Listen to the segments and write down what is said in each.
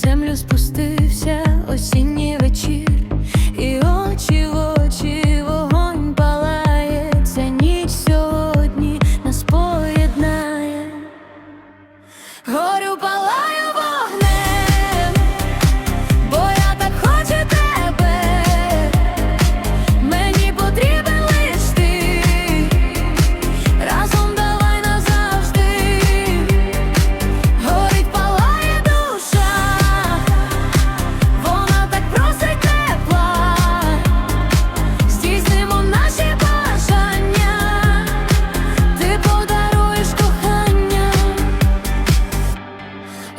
землю спустився осінній вечір, і очі в очі вогонь палає, ця ніч сьогодні нас поєднає, горю палає.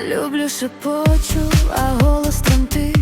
Люблю шепочу, а голос там ти.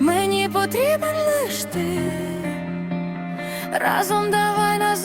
мені потрібен лиш ти. Разом давай на